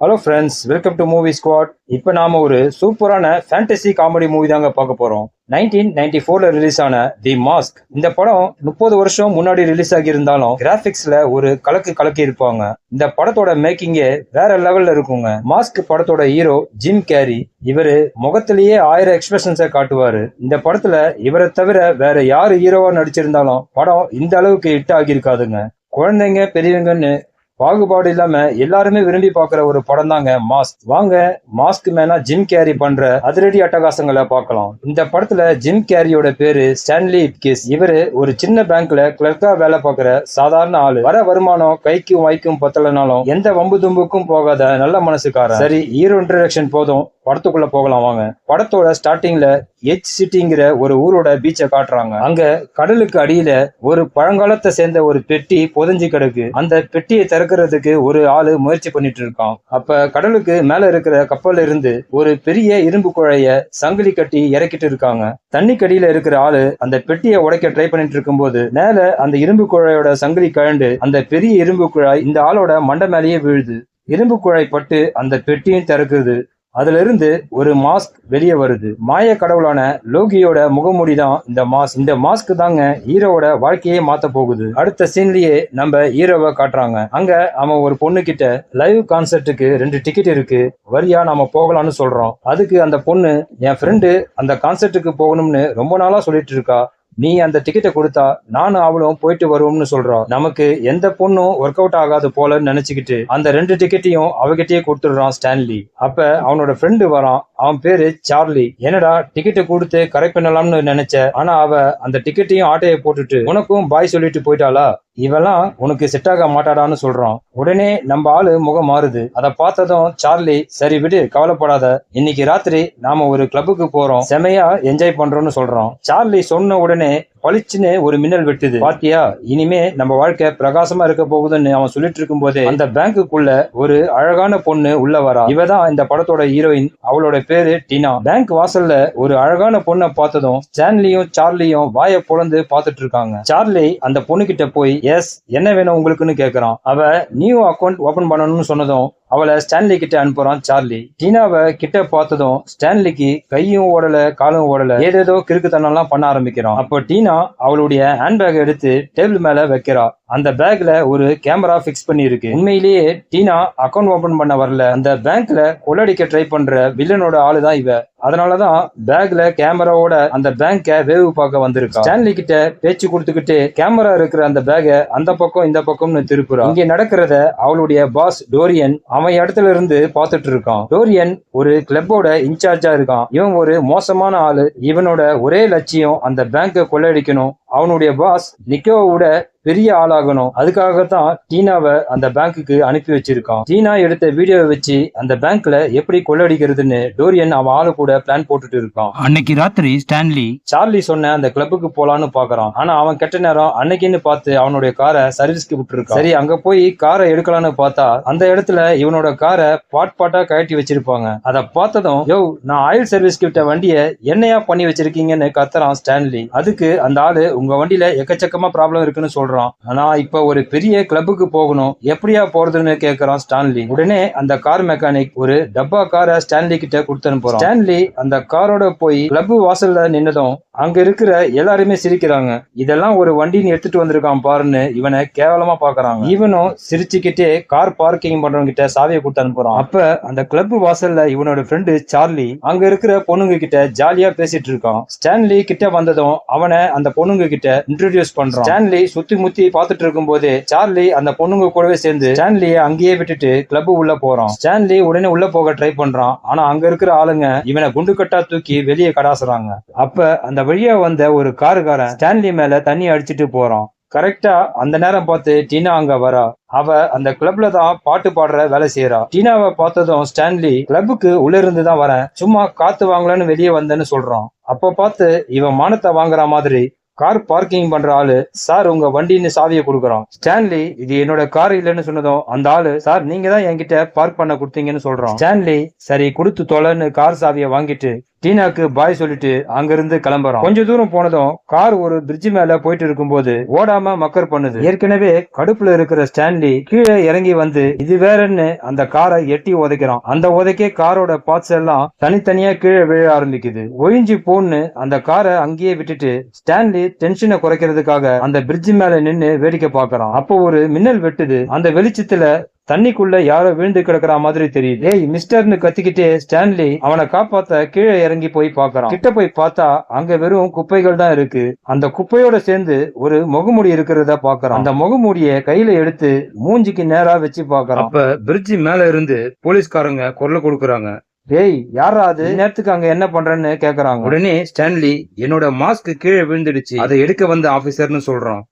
Hello friends welcome to movie squad இப்போ நாம ஒரு சூப்பரான ஃபேண்டசி காமெடி மூவி தாங்க பார்க்க போறோம். நைன்டீன் நைன்டி ஃபோர்ல ரிலீஸ் ஆன தி மாஸ்க் இந்த படம் முப்பது வருஷம் முன்னாடி ரிலீஸ் ஆகியிருந்தாலும் கிராபிக்ஸ்ல ஒரு கலக்கு கலக்கி இருப்பாங்க. இந்த படத்தோட மேக்கிங்கே வேற லெவல்ல இருக்குங்க. மாஸ்க் படத்தோட ஹீரோ ஜிம் கேரி இவரு முகத்திலேயே ஆயிரம் எக்ஸ்பிரஷன்ஸை காட்டுவாரு. இந்த படத்துல இவரை தவிர வேற யாரு ஹீரோவா நடிச்சிருந்தாலும் படம் இந்த அளவுக்கு ஹிட் ஆகியிருக்காதுங்க. குழந்தைங்க பெரியவங்கன்னு பாகுபாடு இல்லாம எல்லாருமே விரும்பி பாக்குற ஒரு படம் தாங்க மாஸ்க். வாங்க மாஸ்க் மேனா ஜிம் கேரி பண்ற அதிரடி அட்டகாசங்களை பார்க்கலாம். இந்த படத்துல ஜிம் கேரியோட பேரு ஸ்டான்லி இப்கிஸ். இவரு ஒரு சின்ன பேங்க்ல கிளர்க்கா வேலை பாக்குற சாதாரண ஆளு. வர வருமானம் கைக்கும் வாய்க்கும் பத்தலனாலும் எந்த வம்பு தும்புக்கும் போகாத நல்ல மனசுக்காரன். சரி ஹீரோ இன்ட்ரடக்ஷன் போதும். படத்துக்குள்ள போகலாம் வாங்க. படத்தோட ஸ்டார்டிங்ல எச் சிட்டிங்கிற ஒரு ஊரோட பீச்சை காட்டுறாங்க. அங்க கடலுக்கு அடியில ஒரு பழங்காலத்தை சேர்ந்த ஒரு பெட்டி புதைஞ்சு கிடக்கு. அந்த பெட்டியை திறக்கிறதுக்கு ஒரு ஆளு முயற்சி பண்ணிட்டு இருக்கான் அப்ப கடலுக்கு மேல இருக்கிற கப்பல்ல இருந்து ஒரு பெரிய இரும்பு குழைய சங்கிலி கட்டி இறக்கிட்டு இருக்காங்க. தண்ணிக்கடியில இருக்கிற ஆளு அந்த பெட்டியை உடைக்க ட்ரை பண்ணிட்டு இருக்கும்போது மேல அந்த இரும்பு குழாயோட சங்கிலி கழண்டு அந்த பெரிய இரும்பு குழாய் இந்த ஆளோட மண்டை மேலேயே விழுது. இரும்பு குழாய் பட்டு அந்த பெட்டியும் திறக்குது. அதுல இருந்து ஒரு மாஸ்க் வெளியே வருது. மாய கடவுளான லோகியோட முகமூடி தான் இந்த மாஸ்க் இந்த மாஸ்க் தாங்க ஹீரோவோட வாழ்க்கையே மாத்த போகுது. அடுத்த சீன்லயே நம்ம ஹீரோவை காட்டுறாங்க. அங்க அவன் ஒரு பொண்ணு கிட்ட லைவ் கான்சர்ட்டுக்கு ரெண்டு டிக்கெட் இருக்கு. வரியா? நாம போகலாம்னு சொல்றோம் அதுக்கு அந்த பொண்ணு என் ஃப்ரெண்டு அந்த கான்சர்ட்டுக்கு போகணும்னு ரொம்ப நாளா சொல்லிட்டு இருக்கா. நீ அந்த டிக்கெட்டை கொடுத்தா நானும் அவளும் போயிட்டு வருவோம்னு சொல்றோம். நமக்கு எந்த பொண்ணும் ஒர்க் அவுட் ஆகாது போலன்னு நினைச்சுக்கிட்டு அந்த ரெண்டு டிக்கெட்டையும் அவகிட்டயே கொடுத்துடுறான் ஸ்டான்லி. அப்ப அவனோட ஃப்ரெண்டு வரான். அவன் பேரு சார்லி. என்னடா டிக்கெட்டை கொடுத்து கரெக்ட் பண்ணலாம்னு நினைச்ச? ஆனா அவ அந்த டிக்கெட்டையும் ஆட்டையை போட்டுட்டு உனக்கும் பாய் சொல்லிட்டு போயிட்டாளா? இவெல்லாம் உனக்கு செட் ஆக மாட்டாடான்னு சொல்றான். உடனே நம்ம ஆளு முகம் மாறுது. அதை பார்த்ததும் சார்லி சரி விடு கவலைப்படாத. இன்னைக்கு ராத்திரி நாம ஒரு கிளப்புக்கு போறோம். செமையா என்ஜாய் பண்றோம்னு சொல்றோம் சார்லி சொன்ன உடனே பளிச்சுன்னு ஒரு மின்னல் வெட்டுது. பாத்தியா? இனிமே நம்ம வாழ்க்கை பிரகாசமா இருக்க போகுதுன்னு அவன் சொல்லிட்டு இருக்கும் போதே அந்த பேங்குக்குள்ள ஒரு அழகான பொண்ணு உள்ள வரா. இவதான் இந்த படத்தோட ஹீரோயின் அவளோட பேரு டினா. பேங்க் வாசல்ல ஒரு அழகான பொண்ணை பார்த்ததும் ஸ்டான்லியும் சார்லியும் வாயை பொழந்து பார்த்துட்டு இருக்காங்க. சார்லி அந்த பொண்ணு கிட்ட போய் எஸ் என்ன வேணும் உங்களுக்குன்னு கேக்குறான். அவ நியூ அக்கௌண்ட் ஓபன் பண்ணணும்னு சொன்னதும் அவளை ஸ்டான்லி கிட்ட அனுப்புறான் சார்லி. டீனாவை கிட்ட பார்த்ததும் ஸ்டான்லிக்கு கையும் ஓடல காலும் ஓடல. ஏதேதோ கிறுக்குத்தனம்லாம் பண்ண ஆரம்பிக்கிறான். அப்போ டீனா அவளுடைய ஹேண்ட்பேக் எடுத்து டேபிள் மேல வைக்கிறா. அந்த பேக்ல ஒரு கேமரா ஃபிக்ஸ் பண்ணி இருக்கு உண்மையிலேயே டீனா அக்கௌண்ட் ஓபன் பண்ண வரல. அந்த பேங்க்ல கொள்ளடிக்க ட்ரை பண்ற வில்லனோட ஆளு தான் இவ. அதனாலதான் பேக்ல கேமராவோட அந்த பேங்க வேவு பார்க்க வந்திருக்கா ஸ்டான்லி கிட்ட பேச்சு கொடுத்துக்கிட்டு கேமரா இருக்கிற அந்த பேக அந்த பக்கம் இந்த பக்கம்னு திருப்புறா. இங்க நடக்கிறத அவளுடைய பாஸ் டோரியன் அவன் இடத்துல இருந்து பார்த்துட்டு இருக்கான். டோரியன் ஒரு கிளப்போட இன்சார்ஜா இருக்கான். இவன் ஒரு மோசமான ஆளு. இவனோட ஒரே லட்சியம் அந்த பேங்கை கொள்ளையடிக்கணும் அவனுடைய பாஸ் நிக்கோவை விட பெரிய ஆளாகணும். அதுக்காகத்தான் டீனாவை அந்த பேங்க்குக்கு அனுப்பி வச்சிருக்கான். டீனா எடுத்த வீடியோவை வச்சு அந்த பேங்க்ல எப்படி கொள்ளடிக்கிறதுன்னு டோரியன் அவன் ஆளு கூட பிளான் போட்டுட்டு இருக்கான். அன்னைக்கு ராத்திரி ஸ்டான்லி சார்லி சொன்ன அந்த கிளப்புக்கு போலான்னு பாக்குறான் ஆனா அவன் கெட்ட நேரம் அன்னைக்குன்னு பார்த்து அவனுடைய காரை சர்வீஸ்க்கு விட்டுருக்கான். சரி அங்க போய் காரை எடுக்கலான்னு பார்த்தா அந்த இடத்துல இவனோட காரை பாட் பாட்டா கழட்டி வச்சிருப்பாங்க. அதை பார்த்ததும் யோ நான் ஆயில் சர்வீஸ்க்கு விட்ட வண்டியை என்னையா பண்ணி வச்சிருக்கீங்கன்னு கத்துறான் ஸ்டான்லி. அதுக்கு அந்த ஆளு உங்க வண்டியில எக்கச்சக்கமா ப்ராப்ளம் இருக்குன்னு சொல்றான். ஆனா இப்ப ஒரு பெரிய கிளப்புக்கு போகணும். எப்படியா போறதுன்னு கேக்குறான் ஸ்டான்லி. உடனே அந்த கார் மெக்கானிக் ஒரு டப்பா காரை ஸ்டான்லி கிட்ட கொடுத்து அனுப்புறான். ஸ்டான்லி அந்த காரோட போய் கிளப் வாசல்ல நின்னதும் அங்க இருக்கிற எல்லாருமே சிரிக்கிறாங்க. இதெல்லாம் ஒரு வண்டின்னு எடுத்துட்டு வந்திருக்கான் பாருன்னு இவனை கேவலமா பாக்குறாங்க. இவனும் சிரிச்சுக்கிட்டே கார் பார்க்கிங் பண்றவங்க கிட்ட சாவியை கொடுத்து அனுப்புறான். அப்ப அந்த கிளப் வாசல்ல இவனோட ஃப்ரெண்டு சார்லி அங்க இருக்கிற பொண்ணுங்க கிட்ட ஜாலியா பேசிட்டு இருக்கான். ஸ்டான்லி கிட்ட வந்ததும் அவனை அந்த பொண்ணுங்க கிட்ட இன்ட்ரோடியூஸ் பண்றான் ஸ்டான்லி சுத்தி முத்தி பார்த்துட்டு இருக்கும் போது சார்லி அந்த பொண்ணுங்க கூடவே சேர்ந்து ஸ்டான்லிய அங்கேயே விட்டுட்டு கிளப் உள்ள போறான் ஸ்டான்லி உடனே உள்ள போக ட்ரை பண்றான். ஆனா அங்க இருக்கிற ஆளுங்க இவனை குண்டு கட்டா தூக்கி வெளியே கடாசுறாங்க. அப்ப அந்த வழியா வந்த ஒரு காருக்காரன் ஸ்டான்லி மேல தண்ணி அடிச்சிட்டு போறான். கரெக்டா அந்த நேரம் பார்த்து டீனா அங்க வரா. அவ அந்த கிளப்ல தான் பாட்டு பாடுற வேலை செய்யறா டீனாவை பார்த்ததும் ஸ்டான்லி கிளப்புக்கு உள்ள இருந்து தான் வரேன். சும்மா காத்து வாங்கலன்னு வெளியே வந்தேன்னு சொல்றான். அப்ப பார்த்து இவன் மானத்தை வாங்குற மாதிரி கார் பார்க்கிங் பண்ற ஆளு சார் உங்க வண்டின்னு சாவியை கொடுக்குறான் ஸ்டான்லி இது என்னோட கார் இல்லைன்னு சொன்னதும் அந்த ஆளு சார் நீங்க தான் என்கிட்ட பார்க் பண்ண கொடுத்தீங்கன்னு சொல்றான் ஸ்டான்லி சரி கொடுத்து தொலைன்னு கார் சாவியை வாங்கிட்டு டீனாக்கு பாய் சொல்லிட்டு அங்கிருந்து கிளம்புறான் கொஞ்ச தூரம் போனதும் கார் ஒரு பிரிட்ஜ் மேல போயிட்டு இருக்கும்போது ஓடாம மக்கர் பண்ணுது. ஏற்கனவே கடுப்புல இருக்கிற ஸ்டான்லி கீழே இறங்கி வந்து இது வேறன்னு அந்த காரை எட்டி உதைக்கிறான் அந்த உதைக்கே காரோட பார்ட்ஸ் எல்லாம் தனித்தனியா கீழே விழ ஆரம்பிக்குது. ஒழிஞ்சு போன்னு அந்த காரை அங்கேயே விட்டுட்டு ஸ்டான்லி டென்ஷனை குறைக்கிறதுக்காக அந்த பிரிட்ஜ் மேல நின்னு வேடிக்கை பார்க்கறான். அப்போ ஒரு மின்னல் வெட்டுது. அந்த வெளிச்சத்துல தண்ணிக்குள்ள யாரோ விழுந்து கிடக்குற மாதிரி தெரியுது. ஏய் மிஸ்டர்னு கத்திக்கிட்டே ஸ்டான்லி அவனை காப்பாத்த கீழே இறங்கி போய் பார்க்கறான் கிட்ட போய் பார்த்தா அங்க வெறும் குப்பைகள் தான் இருக்கு. அந்த குப்பையோட சேர்ந்து ஒரு முகமூடி இருக்கிறத பாக்குறான். அந்த முகமூடிய கையில எடுத்து மூஞ்சிக்கு நேரா வச்சு பாக்குறான். அப்ப பிரிட்ஜ் மேல இருந்து போலீஸ்காரங்க குரல் கொடுக்கறாங்க. டேய் யாரா அது? இந்த நேரத்துக்கு அங்க என்ன பண்றேன்னு கேக்குறாங்க. உடனே ஸ்டான்லி என்னோட மாஸ்க் கீழே விழுந்துடுச்சு. அதை எடுக்க வந்த ஆபீசர்னு சொல்றான்.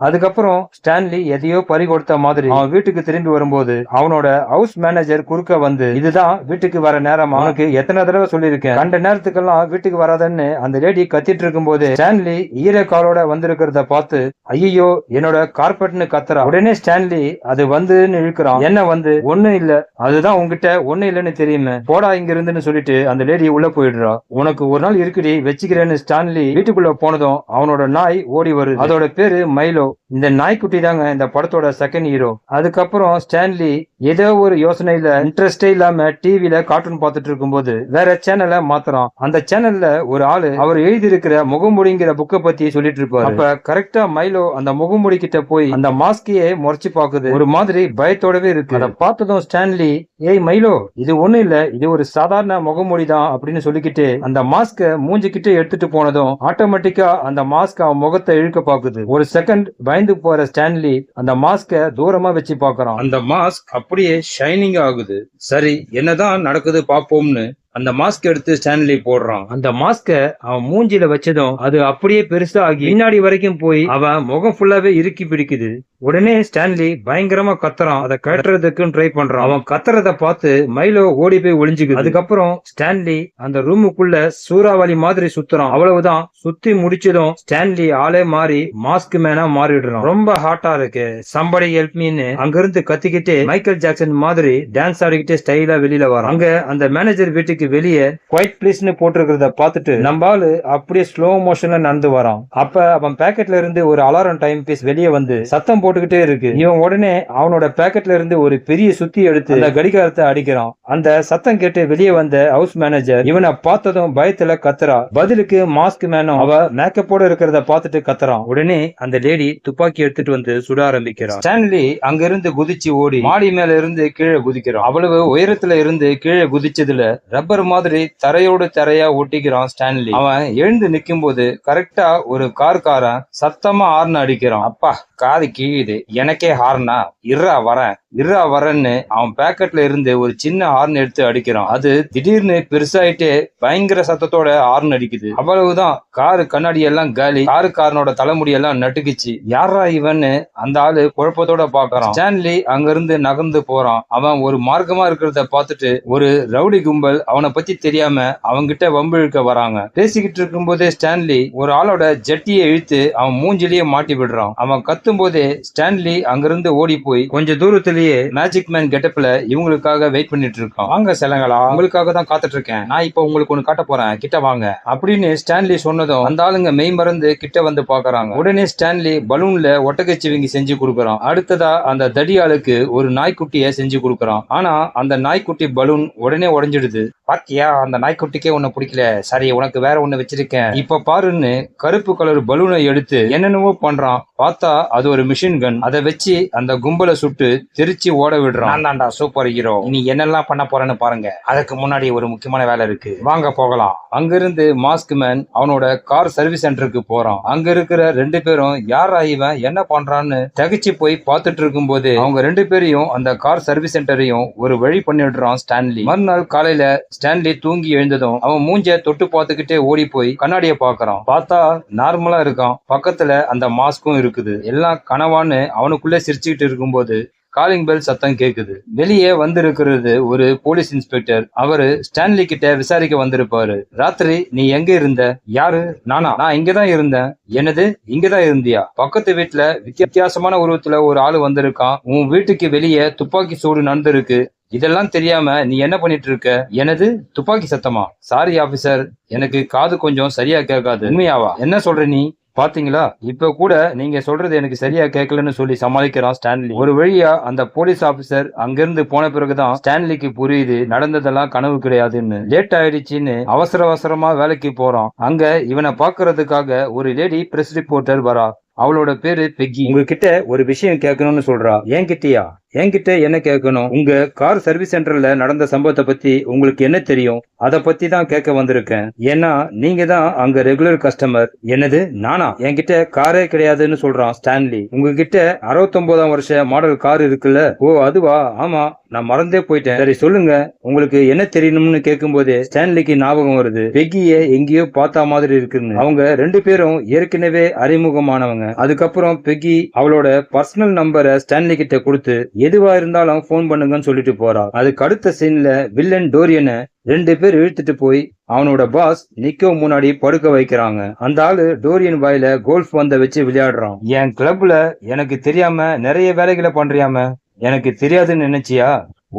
அதுக்கப்புறம் ஸ்டான்லி எதையோ பறி கொடுத்த மாதிரி அவன் வீட்டுக்கு திரும்பி வரும்போது அவனோட ஹவுஸ் மேனேஜர் குறுக்க வந்து இதுதான் வீட்டுக்கு வர நேரம். அவனுக்கு எத்தனை தடவை சொல்லியிருக்கேன். கண்ட நேரத்துக்கெல்லாம் வீட்டுக்கு வராதன்னு அந்த லேடி கத்திட்டு இருக்கும்போது ஸ்டான்லி ஈர காலோட வந்திருக்கிறத பார்த்து ஐயோ என்னோட கார்பெட்னு கத்துறா. உடனே ஸ்டான்லி அது வந்துன்னு இழுக்கிறான். என்ன வந்து? ஒண்ணு இல்ல. அதுதான் உன்கிட்ட ஒண்ணு இல்லைன்னு தெரியுமே. போடா இங்க இருந்துன்னு சொல்லிட்டு அந்த லேடி உள்ள போயிடுறா. உனக்கு ஒரு நாள் இருக்குடி வச்சுக்கிறேன்னு ஸ்டான்லி வீட்டுக்குள்ள போனதும் அவனோட நாய் ஓடி வருது. அதோட பேரு மைலோ. show இந்த நாய்க்குட்டி தாங்க இந்த படத்தோட செகண்ட் ஹீரோ அதுக்கப்புறம் ஸ்டான்லி ஏதோ ஒரு யோசனையில இன்ட்ரெஸ்டே இல்லாம டிவில கார்ட்டூன் பார்த்துட்டு இருக்கும்போது வேற சேனலை மாத்துறான். அந்த சேனல்ல ஒரு ஆளு அவர் எழுதி இருக்கிற முகமுடிங்கிற புக்கை பத்தி சொல்லிட்டு இருப்பாரு. அப்ப கரெக்டா மைலோ அந்த முகமுடி கிட்ட போய் அந்த மாஸ்கையே முறைச்சு பாக்குது ஒரு மாதிரி பயத்தோடவே இருக்கு. அதை பார்த்ததும் ஸ்டான்லி ஏய் மைலோ இது ஒண்ணு இல்ல. இது ஒரு சாதாரண முகமூடி தான் அப்படின்னு சொல்லிக்கிட்டு அந்த மாஸ்க மூஞ்சிக்கிட்டு எடுத்துட்டு போனதும் ஆட்டோமேட்டிக்கா அந்த மாஸ்க் அவன் முகத்தை இழுக்க பாக்குது ஒரு செகண்ட் பயந்து போற ஸ்டான்லி அந்த மாஸ்க தூரமா வச்சு பாக்குறான் அந்த மாஸ்க் அப்படியே ஷைனிங் ஆகுது. சரி என்னதான் நடக்குது பாப்போம்னு அந்த மாஸ்க் எடுத்து ஸ்டான்லி போடுறான். அந்த மாஸ்க அவன் மூஞ்சில வச்சதும் அது அப்படியே பெருசா ஆகி பின்னாடி வரைக்கும் போய் அவன் முகம் ஃபுல்லாவே இறுக்கி பிடிக்குது. உடனே ஸ்டான்லி பயங்கரமா கத்துறான். அதை கட்டுறதுக்கு ட்ரை பண்றான். அவன் கத்துறத பார்த்து மைலோ ஓடி போய் ஒளிஞ்சுக்குது. அதுக்கப்புறம் ஸ்டான்லி அந்த ரூமுக்குள்ள சூறாவளி மாதிரி சுத்துறான். அவ்வளவுதான். சுத்தி முடிச்சதும் ஸ்டான்லி ஆளே மாறி மாஸ்க் மேனா மாறிடுறான். ரொம்ப ஹாட்டா இருக்கு. சம்படி ஹெல்ப் மீன்னு அங்கிருந்து கத்திக்கிட்டு மைக்கேல் ஜாக்சன் மாதிரி டான்ஸ் ஆடிக்கிட்டு ஸ்டைலா வெளியில வரான். அங்க அந்த மேனேஜர் வீட்டுக்கு வெளியே குவைட் பிளீஸ்னு போட்டிருக்கிறத பார்த்துட்டு நம்ம ஆளு அப்படியே ஸ்லோ மோஷன்ல நடந்து வரான். அப்ப அவன் பேக்கெட்ல இருந்து ஒரு அலாரம் டைம் பீஸ் வெளியே வந்து சத்தம் போட்டுக்கிட்டே இருக்கு. இவன் உடனே அவனோட பேக்கெட்ல இருந்து ஒரு பெரிய சுத்தி எடுத்து அந்த கடிகாரத்தை அடிக்கிறான். அந்த சத்தம் கேட்டு வெளியே வந்த ஹவுஸ் மேனேஜர் இவனை பார்த்ததும் பயத்துல கத்துறா. பதிலுக்கு மாஸ்க் மேனும் அவ மேக்கப்போட இருக்கிறத பார்த்துட்டு கத்துறான். உடனே அந்த லேடி துப்பாக்கி எடுத்துட்டு வந்து சுட ஆரம்பிக்கிறான். ஸ்டான்லி அங்கிருந்து குதிச்சு ஓடி மாடி மேல இருந்து கீழே குதிக்கிறான். அவ்வளவு உயரத்துல இருந்து கீழே குதிச்சதுல ரப்பர் மாதிரி தரையோடு தரையா ஒட்டிக்கிறான் ஸ்டான்லி அவன் எழுந்து நிக்கும் போது கரெக்டா ஒரு கார்காரன் சத்தமா ஹார்ன் அடிக்கிறான். அப்பா காது தெரியுது. எனக்கே ஹார்னா இர்ரா வரேன். இர்ரா வரேன்னு அவன் பேக்கெட்ல இருந்து ஒரு சின்ன ஹார்ன் எடுத்து அடிக்கிறான். அது திடீர்னு பெருசாயிட்டே பயங்கர சத்தத்தோட ஹார்ன் அடிக்குது. அவ்வளவுதான். காரு கண்ணாடி எல்லாம் காலி. காருக்காரனோட தலைமுடி எல்லாம் நட்டுக்குச்சு. யாரா இவன்னு? அந்த ஆளு குழப்பத்தோட பாக்குறான். ஸ்டான்லி அங்கிருந்து நகர்ந்து போறான். அவன் ஒரு மார்க்கமா இருக்கிறத பார்த்துட்டு ஒரு ரவுடி கும்பல் அவனை பத்தி தெரியாம அவங்கிட்ட வம்பு இழுக்க வராங்க. பேசிக்கிட்டு இருக்கும்போதே ஸ்டான்லி ஒரு ஆளோட ஜட்டியை இழுத்து அவன் மூஞ்சிலேயே மாட்டி விடுறான். அவன் கத்தும் போதே ஸ்டான்லி அங்கிருந்து ஓடி போய் கொஞ்ச தூரத்திலேயே மேஜிக் மேன் கெட்டப்ல இவங்களுக்காக வெயிட் பண்ணிட்டு இருக்கான் வாங்க செலங்களா உங்களுக்காக தான் காத்துட்டு இருக்கேன் நான் இப்போ உங்களுக்கு ஒண்ணு காட்ட போறேன். கிட்ட வாங்க. அப்படின்னு ஸ்டான்லி சொன்னதும் அந்த ஆளுங்க மெய் மறந்து கிட்ட வந்து பாக்குறாங்க. உடனே ஸ்டான்லி பலூன்ல ஒட்டகச்சிவிங்கி செஞ்சு கொடுக்குறான். அடுத்ததா அந்த தடி ஆளுக்கு ஒரு நாய்க்குட்டிய செஞ்சு கொடுக்குறான். ஆனா அந்த நாய்க்குட்டி பலூன் உடனே உடஞ்சிடுது. பாத்தியா அந்த நாய்க்குட்டிக்கே உன்னை பிடிக்கல. சரி உனக்கு வேற ஒண்ணு வச்சிருக்கேன். இப்ப பாருன்னு கருப்பு கலர் பலூனை எடுத்து என்னென்னவோ பண்றான். பார்த்தா அது ஒரு மிஷின் கன் அதை வச்சு அந்த கும்பலை சுட்டு திருச்சி ஓட விடுறான். நான் சூப்பர் ஹீரோ இனி என்னெல்லாம் பண்ண போறேன்னு பாருங்க. அதுக்கு முன்னாடி ஒரு முக்கியமான வேலை இருக்கு. வாங்க போகலாம். அங்கிருந்து மாஸ்க் மேன் அவனோட கார் சர்வீஸ் சென்டருக்கு போறான். அங்க இருக்கிற ரெண்டு பேரும் யாரா இவன் என்ன பண்றான்னு தகச்சு போய் பார்த்துட்டு இருக்கும்போது அவங்க ரெண்டு பேரையும் அந்த கார் சர்வீஸ் சென்டரையும் ஒரு வழி பண்ணிடுறான் ஸ்டான்லி. மறுநாள் காலையில ஸ்டான்லி தூங்கி எழுந்ததும் அவன் மூஞ்ச தொட்டு பார்த்துக்கிட்டே ஓடி போய் கண்ணாடிய பாக்குறான் பார்த்தா நார்மலா இருக்கான். பக்கத்துல அந்த மாஸ்க்கும் இருக்குது. எல்லாம் கனவான்னு அவனுக்குள்ளே சிரிச்சுக்கிட்டு இருக்கும்போது காலிங் பெல் சத்தம் கேக்குது. வெளியே வந்திருக்கிறது ஒரு போலீஸ் இன்ஸ்பெக்டர். அவரு ஸ்டான்லி கிட்ட விசாரிக்க வந்திருப்பாரு. ராத்திரி நீ எங்க இருந்த? யாரு? நானா. நான் இங்கதான் இருந்தேன். என்னது? இங்கதான் இருந்தியா? பக்கத்து வீட்டுல வித்தியாசமான உருவத்துல ஒரு ஆளு வந்திருக்கான். உன் வீட்டுக்கு வெளியே துப்பாக்கி சூடு நடந்திருக்கு. இதெல்லாம் தெரியாம நீ என்ன பண்ணிட்டு இருக்க எனது துப்பாக்கி சத்தமா? சாரி ஆபீசர் எனக்கு காது கொஞ்சம் சரியா கேட்காது. உண்மையாவா? என்ன சொல்ற நீ? பாத்தீங்களா? இப்ப கூட நீங்க சொல்றது எனக்கு சரியா கேட்கலன்னு சொல்லி சமாளிக்கிறான் ஸ்டான்லி. ஒரு வழியா அந்த போலீஸ் ஆபீசர் அங்கிருந்து போன பிறகுதான் ஸ்டான்லிக்கு புரியுது. நடந்ததெல்லாம் கனவு கிடையாதுன்னு. லேட் ஆயிடுச்சுன்னு அவசர அவசரமா வேலைக்கு போறான். அங்க இவனை பாக்குறதுக்காக ஒரு லேடி பிரஸ் ரிப்போர்ட்டர் வரா. அவளோட பேரு பெக்கி. உங்ககிட்ட ஒரு விஷயம் கேட்கணும்னு சொல்றா. என்கிட்டயா என்கிட்ட என்ன கேட்கணும்? உங்க கார் சர்வீஸ் சென்டர்ல நடந்த சம்பவத்தை பத்தி உங்களுக்கு என்ன தெரியும்? அதை பத்தி தான் கேட்க வந்திருக்கேன். ஏன்னா நீங்க தான் அங்க ரெகுலர் கஸ்டமர் என்னது? நானா? என்கிட்ட காரே கிடையாதுன்னு சொல்றான் ஸ்டான்லி. உங்ககிட்ட அறுபத்தொன்பதாம் வருஷ மாடல் கார் இருக்குல்ல? ஓ அதுவா? ஆமா. நான் மறந்தே போயிட்டேன். சரி சொல்லுங்க. உங்களுக்கு என்ன தெரியணும்னு கேட்கும்போதே ஸ்டான்லிக்கு ஞாபகம் வருது. பெக்கிய எங்கேயோ பார்த்தா மாதிரி இருக்குன்னு. அவங்க ரெண்டு பேரும் ஏற்கனவே அறிமுகமானவங்க. அதுக்கப்புறம் பெக்கி அவளோட பர்சனல் நம்பரை ஸ்டான்லி கிட்ட கொடுத்து எதுவா இருந்தாலும் ஃபோன் பண்ணுங்கன்னு சொல்லிட்டு போறா. அதுக்கு அடுத்த சீன்ல வில்லன் டோரியனை ரெண்டு பேர் இழுத்துட்டு போய் அவனோட பாஸ் நிக்கோ முன்னாடி படுக்க வைக்கிறாங்க. அந்த ஆளு டோரியன் வாயில கோல்ஃப் பந்த வச்சு விளையாடுறான். என் கிளப்ல எனக்கு தெரியாம நிறைய வேலைகளை பண்றியாம. எனக்கு தெரியாதுன்னு நினைச்சியா?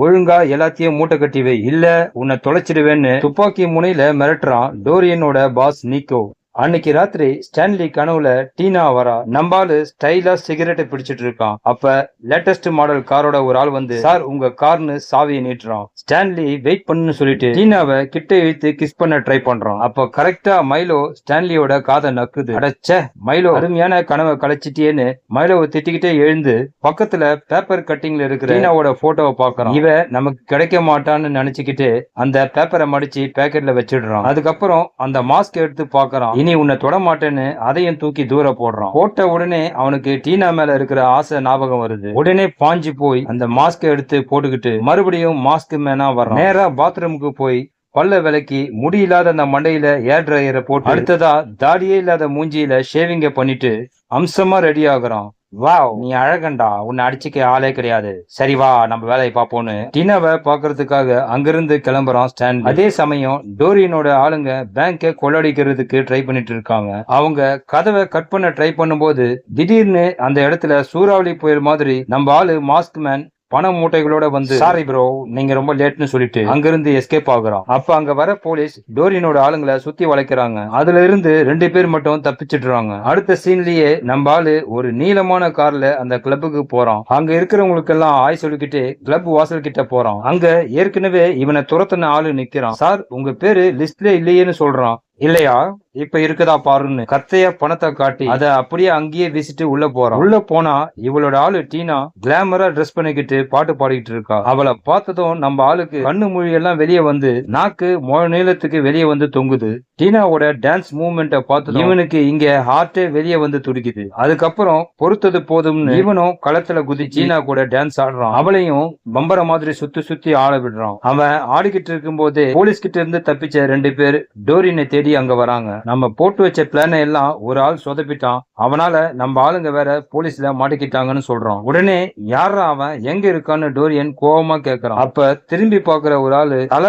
ஒழுங்கா எல்லாத்தையும் மூட்டை கட்டி வை. இல்ல உன்னை தொலைச்சிடுவேன்னு துப்பாக்கி முனையில மிரட்டுறான் டோரியனோட பாஸ் நிக்கோ. அன்னைக்கு ராத்திரி ஸ்டான்லி கனவுல டீனா வரா நம்பாலு ஸ்டைலா சிகரெட்டை பிடிச்சிட்டு இருக்கான். அப்ப லேட்டஸ்ட் மாடல் காரோட ஒரு ஆள் வந்து சார் உங்க கார்னு சாவியை நீட்டுறான். ஸ்டான்லி வெயிட் பண்ணுன்னு சொல்லிட்டு டீனாவை கிட்ட இழுத்து கிஸ் பண்ண ட்ரை பண்றான். அப்ப கரெக்டா மைலோ ஸ்டான்லியோட காதை நக்குது. அடைச்ச மைலோ அருமையான கனவை கலைச்சிட்டேன்னு மைலோவை திட்டிக்கிட்டே எழுந்து பக்கத்துல பேப்பர் கட்டிங்ல இருக்கிற டீனாவோட போட்டோவை பாக்குறான் இவ நமக்கு கிடைக்க மாட்டான்னு நினைச்சுக்கிட்டு அந்த பேப்பரை மடிச்சு பேக்கெட்ல வச்சிடுறான். அதுக்கப்புறம் அந்த மாஸ்க் எடுத்து பாக்குறான் இனி உன்னை தொடமாட்டேன்னு அதையும் தூக்கி தூர போடுறான். போட்ட உடனே அவனுக்கு டீனா மேல இருக்கிற ஆசை ஞாபகம் வருது. உடனே பாஞ்சு போய் அந்த மாஸ்க் எடுத்து போட்டுக்கிட்டு மறுபடியும் மாஸ்க் மேனா வர்றான். நேரா பாத்ரூமுக்கு போய் பல்ல விலக்கி முடி இல்லாத அந்த மண்டையில ஏர் ட்ரையரை போட்டு அடுத்ததா தாடியே இல்லாத மூஞ்சியில ஷேவிங்க பண்ணிட்டு அம்சமா ரெடி ஆகுறான். வாவ் நீ அழகண்டா உன்னை அடிச்சுக்க ஆளே கிடையாது. சரி வா நம்ம வேலையை பார்ப்போம்னு. டினாவை பாக்குறதுக்காக அங்கிருந்து கிளம்புறான் ஸ்டாண்ட் அதே சமயம் டோரியனோட ஆளுங்க பேங்கை கொள்ளடிக்கிறதுக்கு ட்ரை பண்ணிட்டு இருக்காங்க. அவங்க கதவை கட் பண்ண ட்ரை பண்ணும்போது திடீர்னு அந்த இடத்துல சூறாவளி புயல் மாதிரி நம்ம ஆளு மாஸ்க் மேன் பண மூட்டைகளோட வந்து சாரி ப்ரோ நீங்க ரொம்ப லேட்னு சொல்லிட்டு அங்கிருந்து எஸ்கேப் ஆகுறான் அப்ப அங்க வர போலீஸ் டோரியனோட ஆளுங்களை சுத்தி வளைக்கிறாங்க. அதுல இருந்து ரெண்டு பேர் மட்டும் தப்பிச்சிடுறாங்க. அடுத்த சீன்லயே நம்ம ஆளு ஒரு நீளமான கார்ல அந்த கிளப்புக்கு போறான். அங்க இருக்கிறவங்களுக்கு எல்லாம் ஆய் சொல்லிக்கிட்டு கிளப் வாசல் கிட்ட போறான். அங்க ஏற்கனவே இவனை துரத்தின ஆளு நிக்கிறான். சார் உங்க பேரு லிஸ்ட்ல இல்லையேன்னு சொல்றான். இல்லையா? இப்ப இருக்குதா பாருன்னு கத்தைய பணத்தை காட்டி அத அப்படியே அங்கேயே வீசிட்டு உள்ள போறான். உள்ள போனா இவளோட ஆளு டீனா கிளாமரா ட்ரெஸ் பண்ணிக்கிட்டு பாட்டு பாடிக்கிட்டு இருக்கா. அவளை பார்த்ததும் நம்ம ஆளுக்கு கண்ணு மொழி எல்லாம் வெளியே வந்து நாக்கு மொ நீளத்துக்கு வெளியே வந்து தொங்குது. டீனாவோட டான்ஸ் மூவ்மெண்ட்டை பார்த்ததும் இவனுக்கு இங்க ஹார்ட்டே வெளியே வந்து துடிக்குது. அதுக்கப்புறம் பொறுத்தது போதும்னு இவனும் களத்துல குதி சீனா கூட டான்ஸ் ஆடுறான். அவளையும் பம்பர மாதிரி சுத்தி சுத்தி ஆட விடுறான். அவன் ஆடிக்கிட்டு இருக்கும் போதே போலீஸ் கிட்ட இருந்து தப்பிச்ச ரெண்டு பேர் டோரினை தேடி அங்க வராங்க. நம்ம போட்டு வச்ச பிளானை எல்லாம் ஒரு ஆள் சொதப்பிட்டான். அவனால நம்ம ஆளுங்க வேற போலீஸ்ல மாட்டிக்கிட்டாங்கன்னு சொல்றான். உடனே யாரா அவன்? எங்க இருக்கான்னு டோரியன் கோபமா கேக்குறான். அப்ப திரும்பி பாக்குற ஒரு ஆளு தல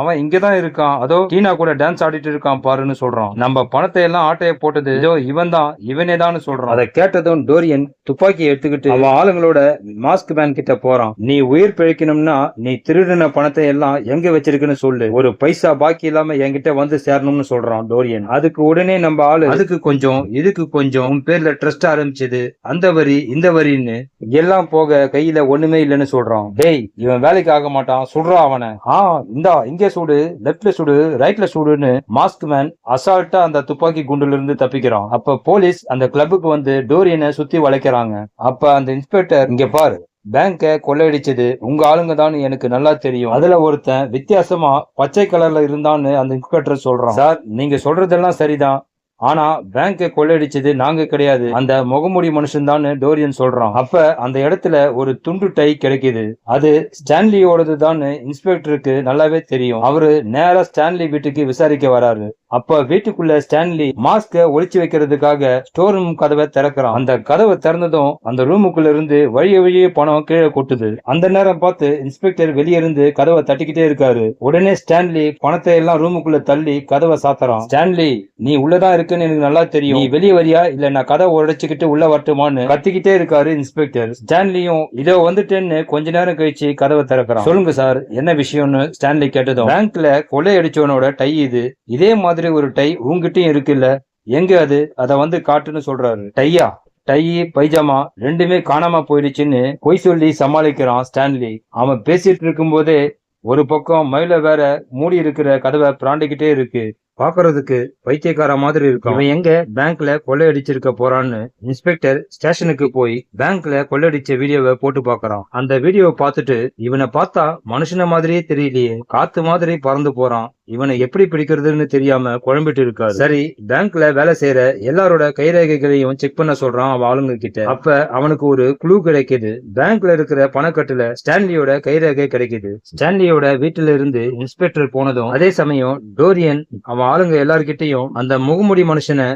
அவன் இங்கதான் இருக்கான். அதோ டீனா கூட டான்ஸ் ஆடிட்டு இருக்கான் பாருன்னு சொல்றான். நம்ம பணத்தை எல்லாம் ஆட்டைய போட்டது இதோ இவன் தான் இவனே தான் சொல்றான். அதை கேட்டதும் டோரியன் துப்பாக்கி எடுத்துக்கிட்டு அவன் ஆளுங்களோட மாஸ்க் மேன் கிட்ட போறான். நீ உயிர் பிழைக்கணும்னா நீ திருடின பணத்தை எல்லாம் எங்க வச்சிருக்குன்னு சொல்லு. ஒரு பைசா பாக்கி இல்லாம என்கிட்ட வந்து சேரணும்னு சொல்றான் டோரியன். அதுக்கு உடனே நம்ம ஆளு அதுக்கு கொஞ்சம் இதுக்கு கொஞ்சம் உன் பேர்ல ட்ரஸ்ட் ஆரம்பிச்சது அந்த வரி இந்த வரின்னு எல்லாம் போக கையில ஒண்ணுமே இல்லைன்னு சொல்றான். டேய் இவன் வேலைக்கு ஆக மாட்டான் சுடுறா அவனை. ஆ இந்தா இங்கே சுடு லெப்ட்ல சுடு ரைட்ல சுடுன்னு மாஸ்க் மேன் அசால்ட்டா அந்த துப்பாக்கி குண்டுல இருந்து தப்பிக்கிறான். அப்ப போலீஸ் அந்த கிளப்புக்கு வந்து டோரியனை சுத்தி வளைக்கிறாங்க. அப்ப அந்த இன்ஸ்பெக்டர் இங்க பாரு. பேங்கை கொள்ளையடிச்சது. உங்க ஆளுங்க தான் எனக்கு நல்லா தெரியும். அதுல ஒருத்தன் வித்தியாசமா பச்சை கலர்ல இருந்தான்னு அந்த இன்ஸ்பெக்டர் சொல்றான். சார் நீங்க சொல்றதெல்லாம் சரிதான். ஆனா பேங்கை கொள்ளையடிச்சது நாங்க கிடையாது. அந்த முகமூடி மனுஷன் தான் டோரியன் சொல்றான். அப்ப அந்த இடத்துல ஒரு துண்டு டை கிடைக்குது. அது ஸ்டான்லியோடது தான் இன்ஸ்பெக்டருக்கு நல்லாவே தெரியும். அவரு நேரா ஸ்டான்லி வீட்டுக்கு விசாரிக்க வராரு. அப்ப வீட்டுக்குள்ள ஸ்டான்லி மாஸ்க ஒளிச்சு வைக்கிறதுக்காக ஸ்டோர் ரூம் கதவை திறக்கிறான். அந்த கதவை திறந்ததும் அந்த ரூமுக்குள்ள இருந்து வழிய வழியே பணம் கீழே கொட்டுது. அந்த நேரம் பார்த்து இன்ஸ்பெக்டர் வெளியே இருந்து கதவை தட்டிக்கிட்டே இருக்காரு. உடனே ஸ்டான்லி பணத்தை எல்லாம் ரூமுக்குள்ள தள்ளி கதவை சாத்துறான். ஸ்டான்லி நீ உள்ளதான் இருக்குன்னு எனக்கு நல்லா தெரியும். நீ வெளியே வரியா? இல்ல நான் கதவை உடைச்சுக்கிட்டு உள்ள வரட்டுமான்னு? கத்திக்கிட்டே இருக்காரு இன்ஸ்பெக்டர் ஸ்டான்லியும் இதோ வந்துட்டேன்னு கொஞ்ச நேரம் கழிச்சு கதவை திறக்கிறான். சொல்லுங்க சார் என்ன விஷயம்னு? ஸ்டான்லி கேட்டதும் பேங்க்ல கொள்ளையடிச்சவனோட டை இது. இதே மாதிரி ஒரு டை உங்ககிட்டயும் இருக்குல்ல. எங்க அது? அத வந்து காட்டுன்னு சொல்றாரு. டையா? டை பைஜாமா ரெண்டுமே காணாம போயிடுச்சுன்னு பொய் சொல்லி சமாளிக்கிறான் ஸ்டான்லி. அவன் பேசிட்டு இருக்கும்போதே ஒரு பக்கம் மயில வேற மூடி இருக்கிற கதவை பிராண்டிக்கிட்டே இருக்கு. பாக்குறதுக்கு பைத்தியக்கார மாதிரி இருக்கும் அவன் எங்க பேங்க்ல கொள்ளையடிச்சிருக்க போறான்னு இன்ஸ்பெக்டர் ஸ்டேஷனுக்கு போய் பேங்க்ல கொள்ளையடிச்ச வீடியோவை போட்டு பாக்குறான். அந்த வீடியோவை பார்த்துட்டு இவனை பார்த்தா மனுஷன மாதிரியே தெரியலையே. காத்து மாதிரி பறந்து போறான். இவனை எப்படி பிடிக்கிறதுன்னு தெரியாம குழம்பிட்டு இருக்காரு. சரி பேங்க்ல வேலை செய்யற எல்லாரோட கைரேகைகளையும் செக் பண்ண சொல்றான் அவன் ஆளுங்க கிட்ட அப்ப அவனுக்கு ஒரு குழு கிடைக்குது. பேங்க்ல இருக்கிற பணக்கட்டுல ஸ்டான்லியோட கைரேகை கிடைக்குது. ஸ்டான்லியோட வீட்டுல இருந்து இன்ஸ்பெக்டர் போனதும் அதே சமயம் டோரியன் அவன் ஆளுங்க எல்லார்கிட்டையும் அந்த முகமுடி மனுஷனை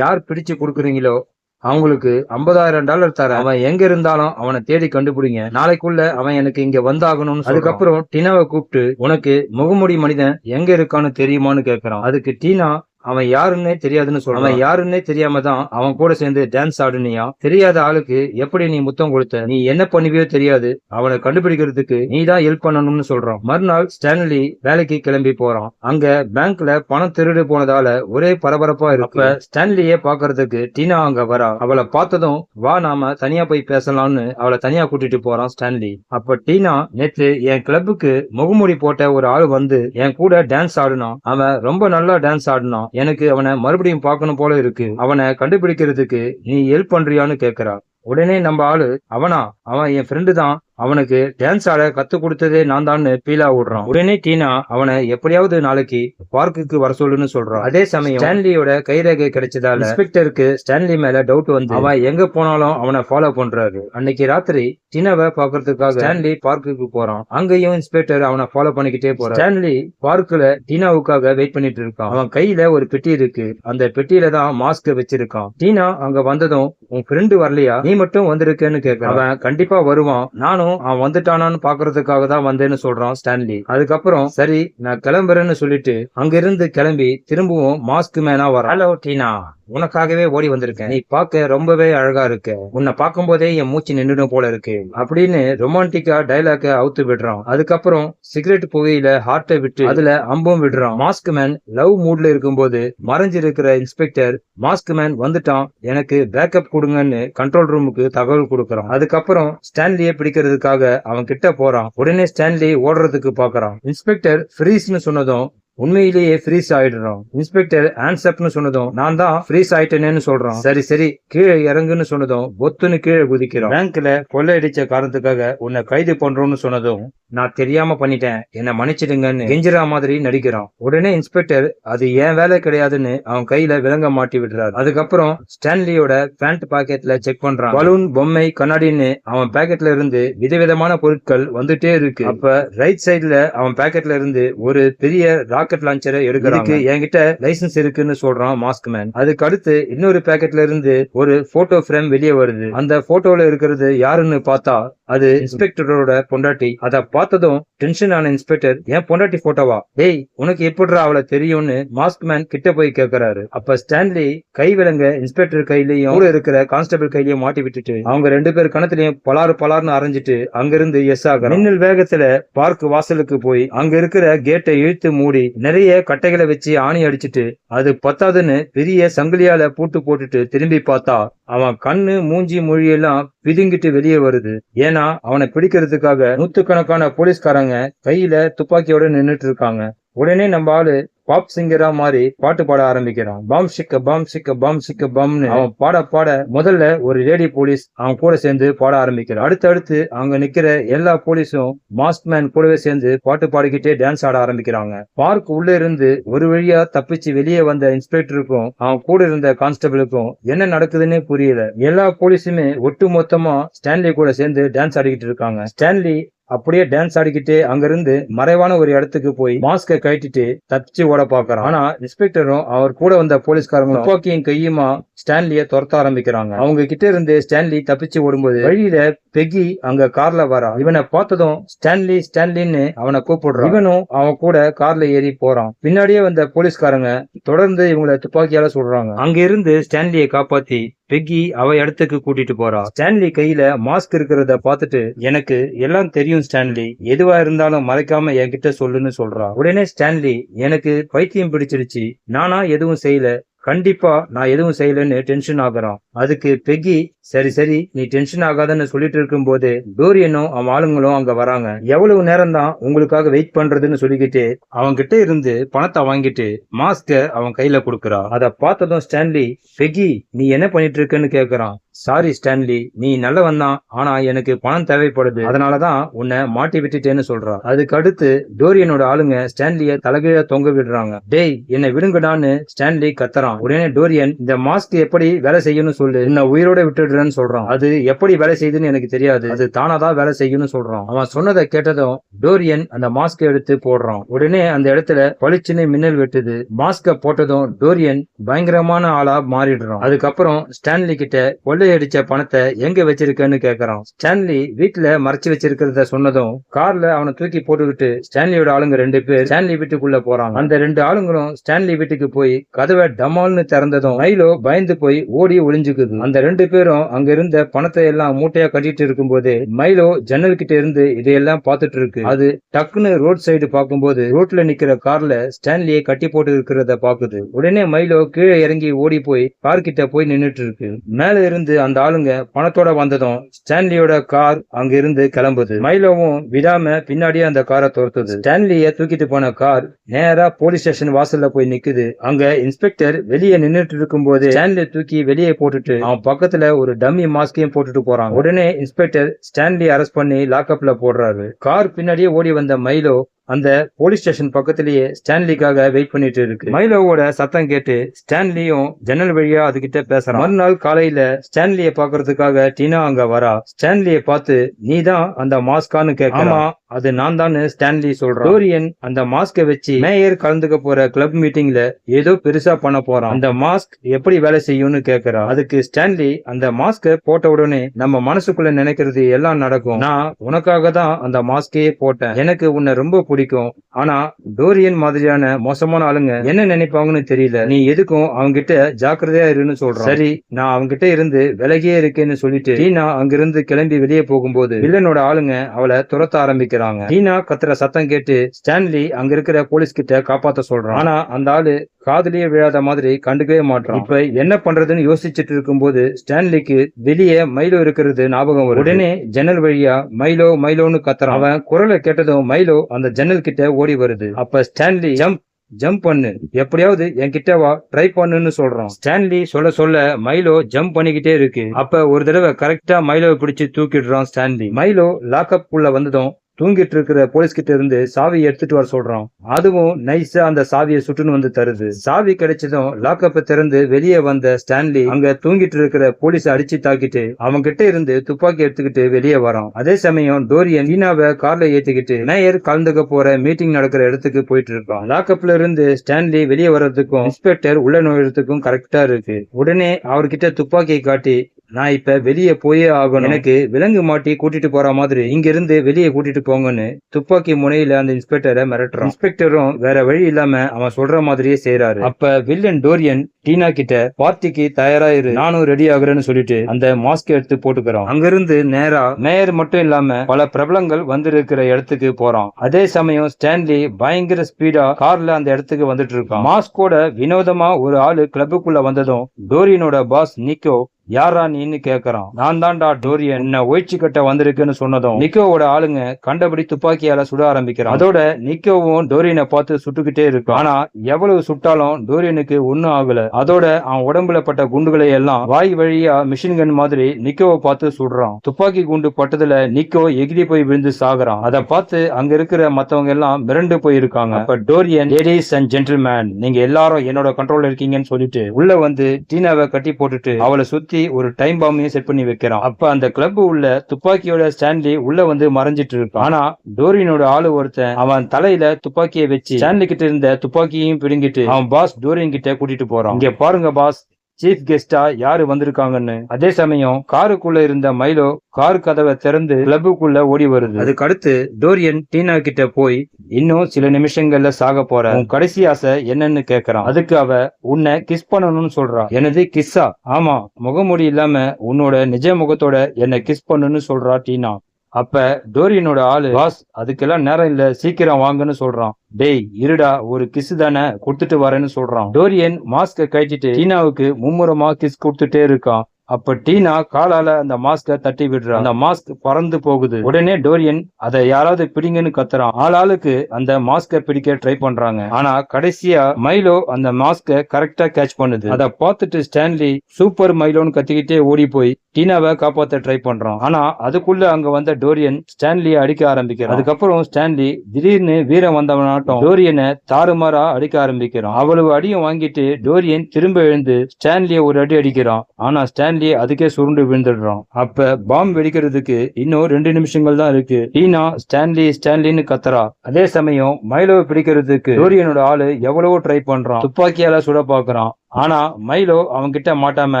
யார் பிடிச்சு கொடுக்குறீங்களோ அவங்களுக்கு 50000 டாலர் தர அவன் எங்க இருந்தாலும் அவனை தேடி கண்டுபிடிங்க. நாளைக்குள்ள அவன் எனக்கு இங்க வந்தாகணும்னு அதுக்கப்புறம் டினாவை கூப்பிட்டு உனக்கு முகமுடி மனிதன் எங்க இருக்கான்னு தெரியுமான்னு கேக்குறான். அதுக்கு டீனா அவன் யாருன்னே தெரியாதுன்னு சொல்றான். அவன் யாருன்னே தெரியாம தான் அவன் கூட சேர்ந்து டான்ஸ் ஆடுனியா? தெரியாத ஆளுக்கு எப்படி நீ முத்தம் கொடுத்த? நீ என்ன பண்ணுவியோ தெரியாது. அவனை கண்டுபிடிக்கிறதுக்கு நீ தான் ஹெல்ப் பண்ணணும்னு சொல்றான். மறுநாள் ஸ்டான்லி வேலைக்கு கிளம்பி போறான். அங்க பேங்க்ல பணம் திருடு போனதால ஒரே பரபரப்பா இருக்கு. ஸ்டான்லியே பாக்குறதுக்கு டீனா அங்க வரா. அவளை பார்த்ததும் வா நாம தனியா போய் பேசலாம்னு அவளை தனியா கூட்டிட்டு போறான் ஸ்டான்லி. அப்ப டீனா நேற்று என் கிளப்புக்கு முகமூடி போட்ட ஒரு ஆள் வந்து என் கூட டான்ஸ் ஆடினான். அவன் ரொம்ப நல்லா டான்ஸ் ஆடினான். எனக்கு அவனை மறுபடியும் பார்க்கணும் போல இருக்கு. அவனை கண்டுபிடிக்கிறதுக்கு நீ ஹெல்ப் பண்றியான்னு கேக்குறா உடனே நம்ம ஆளு அவனா? அவன் என் ஃப்ரெண்டு தான். அவனுக்கு டான்ஸ் ஆட கத்து கொடுத்ததே நான் தான் பீலா விடுறான் உடனே டீனா அவனை எப்படியாவது நாளைக்கு பார்க்குக்கு வர சொல்லுன்னு சொல்றான். அதே சமயம் ஸ்டான்லியோட கைரேகை கிடைச்சதால இன்ஸ்பெக்டருக்கு ஸ்டான்லி மேல டவுட் வந்து அவன் எங்க போனாலும் அவனை ஃபாலோ பண்றாரு. அன்னைக்கு ராத்திரி டீனாவை பாக்குறதுக்காக ஸ்டான்லி பார்க்குக்கு போறான். அங்கேயும் இன்ஸ்பெக்டர் அவனை ஃபாலோ பண்ணிக்கிட்டே போறான் ஸ்டான்லி பார்க்ல டீனாவுக்காக வெயிட் பண்ணிட்டு இருக்கான். அவன் கையில ஒரு பெட்டி இருக்கு. அந்த பெட்டியில தான் மாஸ்க் வச்சிருக்கான். டீனா அங்க வந்ததும் உன் ஃப்ரெண்டு வரலையா? நீ மட்டும் வந்திருக்கேன்னு கேட்க அவன் கண்டிப்பா வருவான். நானும் அவன் வந்துட்டானான்னு பாக்குறதுக்காக தான் வந்தேன்னு சொல்றான் ஸ்டான்லி. அதுக்கப்புறம் சரி நான் கிளம்புறேன்னு சொல்லிட்டு அங்கிருந்து கிளம்பி திரும்பவும் மாஸ்க் மேனா வர ஹலோ டீனா. உனக்காகவே ஓடி வந்திருக்கேன். நீ பார்க்க ரொம்பவே அழகா இருக்க. உன்னை பார்க்கும்போதே என் மூச்சு நின்றுடும் போல இருக்கு. அப்படின்னு ரொமான்டிக்கா டைலாக அவுத்து விடுறான். அதுக்கப்புறம் சிகரெட் புகையில ஹார்ட்டை விட்டு அதுல அம்பும் விடுறான். மாஸ்க் மேன் லவ் மூட்ல இருக்கும்போது மறைஞ்சிருக்கிற இன்ஸ்பெக்டர் மாஸ்க் மேன் வந்துட்டான். எனக்கு பேக்கப் கொடுங்கன்னு கண்ட்ரோல் ரூமுக்கு தகவல் கொடுக்கறான். அதுக்கப்புறம் ஸ்டான்லியை பிடிக்கிறதுக்காக அவன் கிட்ட போறான். உடனே ஸ்டான்லி ஓடுறதுக்கு பாக்குறான் இன்ஸ்பெக்டர் ஃப்ரீஸ்னு சொன்னதும் உண்மையிலேயே ஃப்ரீஸ் ஆயிடுறோம். இன்ஸ்பெக்டர் ஆன்சப்னு சொன்னதும் நான் தான் ஃப்ரீஸ் ஆயிட்டேனேன்னு சொல்றான். சரி சரி கீழே இறங்குன்னு சொன்னதும் பொத்துன்னு கீழே குதிக்கிறான் பேங்க்ல கொள்ளையடிச்ச காரணத்துக்காக உன்னை கைது பண்றோம்னு சொன்னதும் நான் தெரியாம பண்ணிட்டேன். என்ன மன்னிச்சிடுங்கன்னு கெஞ்சிரா மாதிரி நடிக்கிறான். உடனே இன்ஸ்பெக்டர் அது என் வேலை கிடையாதுன்னு அவன் கையில விலங்க மாட்டி விடுறாரு. அதுக்கப்புறம் ஸ்டான்லியோட பேண்ட் பாக்கெட்ல செக் பண்றான். பலூன் பொம்மை கண்ணாடின்னு அவன் பாக்கெட்ல இருந்து விதவிதமான பொருட்கள் வந்துட்டே இருக்கு. அப்ப ரைட் சைடுல அவன் பாக்கெட்ல இருந்து ஒரு பெரிய ராக்கெட் லான்ச்சரை எடுக்கிறாங்க. என்கிட்ட லைசன்ஸ் இருக்குன்னு சொல்றான் மாஸ்க் மேன் அதுக்கு அடுத்து இன்னொரு பாக்கெட்ல இருந்து ஒரு போட்டோ ஃப்ரேம் வெளியே வருது. அந்த போட்டோல இருக்கிறது யாருன்னு பார்த்தா அது இன்ஸ்பெக்டரோட பொண்டாட்டி. அத பார்த்ததும் டென்ஷன் ஆன இன்ஸ்பெக்டர் என் பொண்டாட்டி போட்டோவா? டேய் உனக்கு எப்படிடா அவளை தெரியும்னு மாஸ்க் மேன் கிட்ட போய் கேக்குறாரு. அப்ப ஸ்டான்லி கை விலங்க இன்ஸ்பெக்டர் கையிலயும் கூட இருக்கிற கான்ஸ்டபிள் கையிலயும் மாட்டி விட்டுட்டு அவங்க ரெண்டு பேர் கணத்திலையும் பலாறு பலார்னு அரைஞ்சிட்டு அங்கிருந்து எஸ் ஆக மின்னல் வேகத்துல பார்க் வாசலுக்கு போய் அங்க இருக்கிற கேட்டை இழுத்து மூடி நிறைய கட்டைகளை வச்சு ஆணி அடிச்சிட்டு அது பத்தாதுன்னு பெரிய சங்கிலியால பூட்டு போட்டுட்டு திரும்பி பார்த்தா அவன் கண்ணு மூஞ்சி மொழியெல்லாம் பிதுங்கிட்டு வெளியே வருது. ஏன்னா அவனை பிடிக்கிறதுக்காக நூத்துக்கணக்கான போலீஸ்காரங்க கையில துப்பாக்கியோட நின்னுட்டு இருக்காங்க. உடனே நம்ம ஆளு பாப் சிங்கரா மாதிரி பாட்டு பாட ஆரம்பிக்கிறான். பாம் சிக்க பாம் சிக்க பாம் சிக்க பாம்னு அவன் பாட பாட முதல்ல ஒரு லேடி போலீஸ் அவன் கூட சேர்ந்து பாட ஆரம்பிக்கிறான். அடுத்தடுத்து அங்க நிக்கிற எல்லா போலீஸும் மாஸ்க் மேன் கூடவே சேர்ந்து பாட்டு பாடிக்கிட்டே டான்ஸ் ஆட ஆரம்பிக்கிறாங்க. பார்க் உள்ள இருந்து ஒரு வழியா தப்பிச்சு வெளியே வந்த இன்ஸ்பெக்டருக்கும் அவன் கூட இருந்த கான்ஸ்டபிளுக்கும் என்ன நடக்குதுன்னே புரியல. எல்லா போலீஸுமே ஒட்டு மொத்தமா ஸ்டான்லி கூட சேர்ந்து டான்ஸ் ஆடிக்கிட்டு இருக்காங்க. ஸ்டான்லி அப்படியே டான்ஸ் ஆடிக்கிட்டு அங்கிருந்து மறைவான ஒரு இடத்துக்கு போய் மாஸ்க கட்டிட்டு தப்பிச்சு ஓட பாக்குறான் ஆனா இன்ஸ்பெக்டரும் அவர் கூட வந்த போலீஸ்காரங்களும் துப்பாக்கியும் கையுமா ஸ்டான்லிய துரத்த ஆரம்பிக்கிறாங்க. அவங்க கிட்ட இருந்து ஸ்டான்லி தப்பிச்சு ஓடும்போது வழியில பெகி அங்க கார்ல வரா. இவனை பார்த்ததும் ஸ்டான்லி ஸ்டான்லின்னு அவனை கூப்பிடுறான். இவனும் அவன் கூட கார்ல ஏறி போறான். பின்னாடியே வந்த போலீஸ்காரங்க தொடர்ந்து இவங்களை துப்பாக்கியால சொல்றாங்க அங்க இருந்து ஸ்டான்லியை காப்பாத்தி பெக்கி அவ இடத்துக்கு கூட்டிட்டு போறா. ஸ்டான்லி கையில மாஸ்க் இருக்கிறத பார்த்துட்டு எனக்கு எல்லாம் தெரியும் ஸ்டான்லி. எதுவா இருந்தாலும் மறைக்காம என்கிட்ட சொல்லுன்னு சொல்றா. உடனே ஸ்டான்லி எனக்கு பைத்தியம் பிடிச்சிருச்சு நானா எதுவும் செய்யல. கண்டிப்பா நான் எதுவும் செய்யலன்னு டென்ஷன் ஆகுறான். அதுக்கு பெக்கி சரி சரி நீ டென்ஷன் ஆகாதன்னு சொல்லிட்டு இருக்கும்போது டோரியனும் அவன் ஆளுங்களும் அங்க வராங்க. எவ்வளவு நேரம் தான் உங்களுக்காக வெயிட் பண்றதுன்னு சொல்லிக்கிட்டு அவன் கிட்ட இருந்து பணத்தை வாங்கிட்டு மாஸ்க அவன் கையில கொடுக்கறா. அத பார்த்ததும் ஸ்டான்லி பெக்கி நீ என்ன பண்ணிட்டு இருக்கன்னு கேக்குறான். சாரி ஸ்டான்லி நீ நல்லவன் தான் ஆனா எனக்கு பணம் தேவைப்படுது. அதனாலதான் உன்னை மாட்டி விட்டுட்டேன்னு சொல்றா. அதுக்கு அடுத்து டோரியனோட ஆளுங்க ஸ்டான்லிய தலைகீழ தொங்க விடுறாங்க. டேய் என்னை விடுங்கடான்னு ஸ்டான்லி கத்துறான். உடனே டோரியன் இந்த மாஸ்க் எப்படி வேலை செய்யணும்னு சொல்லு. என்ன உயிரோட விட்டுடுறேன்னு சொல்றான். அது எப்படி வேலை செய்யுதுன்னு எனக்கு தெரியாது. அது தானாதான் வேலை செய்யும்னு சொல்றான். அவன் சொன்னதை கேட்டதும் டோரியன் அந்த மாஸ்க் எடுத்து போடுறான். உடனே அந்த இடத்துல பளிச்சுன்னு மின்னல் வெட்டுது. மாஸ்க போட்டதும் டோரியன் பயங்கரமான ஆளா மாறிடுறான். அதுக்கப்புறம் ஸ்டான்லி கிட்ட கொள்ளையடிச்ச பணத்தை எங்க வச்சிருக்கன்னு கேக்குறான். ஸ்டான்லி வீட்டுல மறைச்சு வச்சிருக்கிறத சொன்னதும் கார்ல அவனை தூக்கி போட்டுக்கிட்டு ஸ்டான்லியோட ஆளுங்க ரெண்டு பேர் ஸ்டான்லி வீட்டுக்குள்ள போறாங்க. அந்த ரெண்டு ஆளுங்களும் ஸ்டான்லி வீட்டுக்கு போய் கதவை டமால்னு திறந்ததும் மைலோ பயந்து போய் ஓடி ஒளிஞ்சுக்குது அந்த ரெண்டு பேரும் அங்க இருந்த பணத்தை எல்லாம் மூட்டையா கட்டிட்டு இருக்கும்போது மைலோ ஜன்னல் கிட்ட இருந்து இதையெல்லாம் பார்த்துட்டு இருக்கு. அது டக்குன்னு ரோட் சைடு பார்க்கும்போது ரோட்ல நிக்கிற கார்ல ஸ்டான்லியை கட்டி போட்டு இருக்கிறத பாக்குது உடனே மைலோ கீழே இறங்கி ஓடி போய் கார் கிட்ட போய் நின்னுட்டு இருக்கு. மேல இருந்து அந்த ஆளுங்க பணத்தோட வந்ததும் ஸ்டான்லியோட கார் அங்க இருந்து கிளம்புது. மைலோவும் விடாம பின்னாடியே அந்த காரை துரத்துது. ஸ்டான்லிய தூக்கிட்டு போன கார் நேரா போலீஸ் ஸ்டேஷன் வாசல்ல போய் நிக்குது. அங்க இன்ஸ்பெக்டர் வெளியே நின்னுட்டு இருக்கும்போது ஸ்டான்லியை தூக்கி வெளியே போட்டுட்டு அவன் பக்கத்துல ஒரு டம்மி மாஸ்கையும் போட்டுட்டு போறான் உடனே இன்ஸ்பெக்டர் ஸ்டான்லி அரெஸ்ட் பண்ணி லாக்அப்ல போடுறாரு. கார் பின்னாடியே ஓடி வந்த மைலோ அந்த போலீஸ் ஸ்டேஷன் பக்கத்திலேயே ஸ்டான்லிக்காக வெயிட் பண்ணிட்டு இருக்கு. மைலோவோட சத்தம் கேட்டு ஸ்டான்லியும் ஜன்னல் வழியா அதுகிட்ட பேசுறான். மறுநாள் காலையில ஸ்டான்லிய பாக்குறதுக்காக டீனா அங்க வரா. ஸ்டான்லிய பார்த்து நீ தான் அந்த மாஸ்கான்னு கேட்க ஆமா அது நான் தான் ஸ்டான்லி சொல்றான். டோரியன் அந்த மாஸ்கை வச்சு மேயர் கலந்துக்க போற கிளப் மீட்டிங்ல ஏதோ பெருசா பண்ண போறான். அந்த மாஸ்க் எப்படி வேலை செய்யும்னு கேக்குறா அதுக்கு ஸ்டான்லி அந்த மாஸ்க போட்ட உடனே நம்ம மனசுக்குள்ள நினைக்கிறது எல்லாம் நடக்கும். நான் உனக்காக தான் அந்த மாஸ்கையே போட்டேன். எனக்கு உன்னை ரொம்ப பிடிக்கும். ஆனா டோரியன் மாதிரியான மோசமான ஆளுங்க என்ன நினைப்பாங்கன்னு தெரியல. நீ எதுக்கும் அவங்க கிட்ட ஜாக்கிரதையா இருன்னு சொல்றான். சரி நான் அவங்க கிட்ட இருந்து விலகியே இருக்கேன்னு சொல்லிட்டு டீனா அங்கிருந்து கிளம்பி வெளியே போகும்போது வில்லனோட ஆளுங்க அவளை துரத்த ஆரம்பிக்கிறாங்க. டீனா கத்துற சத்தம் கேட்டு ஸ்டான்லி அங்க இருக்கிற போலீஸ் கிட்ட காப்பாத்த சொல்றான். ஆனா அந்த ஆளு காதுலயே விழாத மாதிரி கண்டுக்கவே மாட்டான் இப்ப என்ன பண்றதுன்னு யோசிச்சுட்டு இருக்கும்போது ஸ்டான்லிக்கு வெளியே மைலோ இருக்கிறது ஞாபகம் வரும் உடனே ஜன்னல் வழியா மைலோ மைலோன்னு கத்துறான். அவன் குரலை கேட்டதும் மைலோ அந்த ஜன்னல் கிட்ட ஓடி வருது. அப்ப ஸ்டான்லி ஜம்ப் ஜம்ப் பண்ணு. எப்படியாவது என்கிட்ட வா ட்ரை பண்ணுன்னு சொல்றான். ஸ்டான்லி சொல்ல சொல்ல மைலோ ஜம்ப் பண்ணிக்கிட்டே இருக்கு. அப்ப ஒரு தடவை கரெக்டா மைலோவை பிடிச்சு தூக்கிடுறான் ஸ்டான்லி. மைலோ லாக்அப் உள்ள வந்ததும் தூங்கிட்டு இருக்கிற போலீஸ் கிட்ட இருந்து சாவியை எடுத்துட்டு வர சொல்றோம் அதுவும் நைஸா அந்த சாவியை சுட்டுன்னு வந்து தருது. சாவி கிடைச்சதும் லாக்கப்ப திறந்து வெளியே வந்த ஸ்டான்லி அங்க தூங்கிட்டு இருக்கிற போலீஸ் அடிச்சு தாக்கிட்டு அவங்க கிட்ட இருந்து துப்பாக்கி எடுத்துக்கிட்டு வெளியே வரோம் அதே சமயம் டோரியன் ஈனாவை கார்ல ஏத்திக்கிட்டு மேயர் கலந்துக்க போற மீட்டிங் நடக்கிற இடத்துக்கு போயிட்டு இருக்கான். லாக்கப்ல இருந்து ஸ்டான்லி வெளியே வர்றதுக்கும் இன்ஸ்பெக்டர் உள்ள நுழைறதுக்கும் கரெக்டா இருக்கு. உடனே அவர்கிட்ட துப்பாக்கியை காட்டி நான் இப்ப வெளியே போயே ஆகணும். எனக்கு விலங்கு மாட்டி கூட்டிட்டு போற மாதிரி இங்க இருந்து வெளியே கூட்டிட்டு போங்கன்னு துப்பாக்கி முனையில அந்த இன்ஸ்பெக்டரை மிரட்டுறான். இன்ஸ்பெக்டரும் வேற வழி இல்லாம அவன் சொல்ற மாதிரியே செய்யறாரு அப்ப வில்லன் டோரியன் டீனா கிட்ட பார்ட்டிக்கு தயாரா இரு நானும் ரெடி ஆகுறேன்னு சொல்லிட்டு அந்த மாஸ்க் எடுத்து போட்டுக்கிறான். அங்கிருந்து நேரா மேயர் மட்டும் இல்லாம பல பிரபலங்கள் வந்திருக்கிற இடத்துக்கு போறான். அதே சமயம் ஸ்டான்லி பயங்கர ஸ்பீடா கார்ல அந்த இடத்துக்கு வந்துட்டு இருக்கான். மாஸ்கோட வினோதமா ஒரு ஆளு கிளப்புக்குள்ள வந்ததும் டோரியனோட பாஸ் நிக்கோ யாரா நீன்னு கேக்குறான்? நான் தான்டா டோரியன் என்ன ஒயிற்சி கட்ட வந்திருக்குன்னு சொன்னதும் நிக்கோவோட ஆளுங்க கண்டபடி துப்பாக்கியால சுட ஆரம்பிக்கிறான். அதோட நிக்கோவும் டோரியனை பார்த்து சுட்டுக்கிட்டே இருக்கும் ஆனா எவ்வளவு சுட்டாலும் டோரியனுக்கு ஒண்ணும் ஆகல. அதோட அவன் உடம்புல பட்ட குண்டுகளை எல்லாம் வாய் வழியா மிஷின் கன் மாதிரி நிக்கோவை பார்த்து சுடுறான். துப்பாக்கி குண்டு பட்டதுல நிக்கோ எகிரி போய் விழுந்து சாகுறான். அதை பார்த்து அங்க இருக்கிற மத்தவங்க எல்லாம் மிரண்டு போயிருக்காங்க. அப்ப டோரியன் லேடிஸ் அண்ட் ஜென்டில்மேன் நீங்க எல்லாரும் என்னோட கண்ட்ரோல் இருக்கீங்கன்னு சொல்லிட்டு உள்ள வந்து டீனாவை கட்டி போட்டுட்டு அவளை சுத்தி சுத்தி ஒரு டைம் பாம்பையும் செட் பண்ணி வைக்கிறான் அப்ப அந்த கிளப் உள்ள துப்பாக்கியோட ஸ்டான்லி உள்ள வந்து மறைஞ்சிட்டு இருக்கான் ஆனா டோரியனோட ஆளு ஒருத்தன் அவன் தலையில துப்பாக்கியை வச்சு ஸ்டான்லி கிட்ட இருந்த துப்பாக்கியையும் பிடுங்கிட்டு அவன் பாஸ் டோரியன் கிட்ட கூட்டிட்டு போறான். இங்க பாருங்க பாஸ் சீஃப் கெஸ்டா யாரு வந்திருக்காங்கன்னு? அதே சமயம் காருக்குள்ள இருந்த மைலோ கார் கதவை திறந்து கிளப்புக்குள்ள ஓடி வருது. அதுக்கு அடுத்து டோரியன் டீனா கிட்ட போய் இன்னும் சில நிமிஷங்கள்ல சாக போற. உன் கடைசி ஆசை என்னன்னு கேக்குறான். அதுக்கு அவ உன்னை கிஸ் பண்ணணும்னு சொல்றா. எனது கிஸ்ஸா ஆமா முகமூடி இல்லாம உன்னோட நிஜ முகத்தோட என்னை கிஸ் பண்ணுன்னு சொல்றா டீனா அப்ப டோரியனோட ஆளு பாஸ் அதுக்கெல்லாம் நேரம் இல்ல சீக்கிரம் வாங்கன்னு சொல்றான். டேய் இருடா ஒரு கிஸ் தானே கொடுத்துட்டு வரேன்னு சொல்றான். டோரியன் மாஸ்க கட்டிட்டு சீனாவுக்கு மும்முரமா கிஸ் கொடுத்துட்டே இருக்கான். அப்ப டீனா காலால அந்த மாஸ்க தட்டி விடுறா அந்த மாஸ்க் பறந்து போகுது. உடனே டோரியன் அதை யாராவது பிடிங்கன்னு கத்துறான். ஆளாளுக்கு அந்த மாஸ்க பிடிக்க ட்ரை பண்றாங்க. ஆனா கடைசியா மைலோ அந்த மாஸ்க கரெக்டா கேட்ச் பண்ணுது. அதை பார்த்துட்டு ஸ்டான்லி சூப்பர் மைலோன்னு கத்திக்கிட்டே ஓடி போய் டீனாவை காப்பாத்த ட்ரை பண்றான். ஆனா அதுக்குள்ள அங்க வந்த டோரியன் ஸ்டான்லியை அடிக்க ஆரம்பிக்கிறான். அதுக்கப்புறம் ஸ்டான்லி திடீர்னு வீரம் வந்தவனாட்டம் டோரியனை தாறுமாறா அடிக்க ஆரம்பிக்கிறான். அவ்வளவு அடியும் வாங்கிட்டு டோரியன் திரும்ப எழுந்து ஸ்டான்லியை ஒரு அடி அடிக்கிறான். ஆனா ஸ்டான்லி அதுக்கே சுருண்டு விழுந்துடுறான் அப்ப பாம் வெடிக்கிறதுக்கு இன்னும் ரெண்டு நிமிஷங்கள் தான் இருக்கு. டீனா ஸ்டான்லி ஸ்டான்லின்னு கத்துறா. அதே சமயம் மைலோவை பிடிக்கிறதுக்கு சூரியனோட ஆளு எவ்வளவோ ட்ரை பண்றான். துப்பாக்கியால சுட பாக்குறான் ஆனா மைலோ அவன்கிட்ட மாட்டாம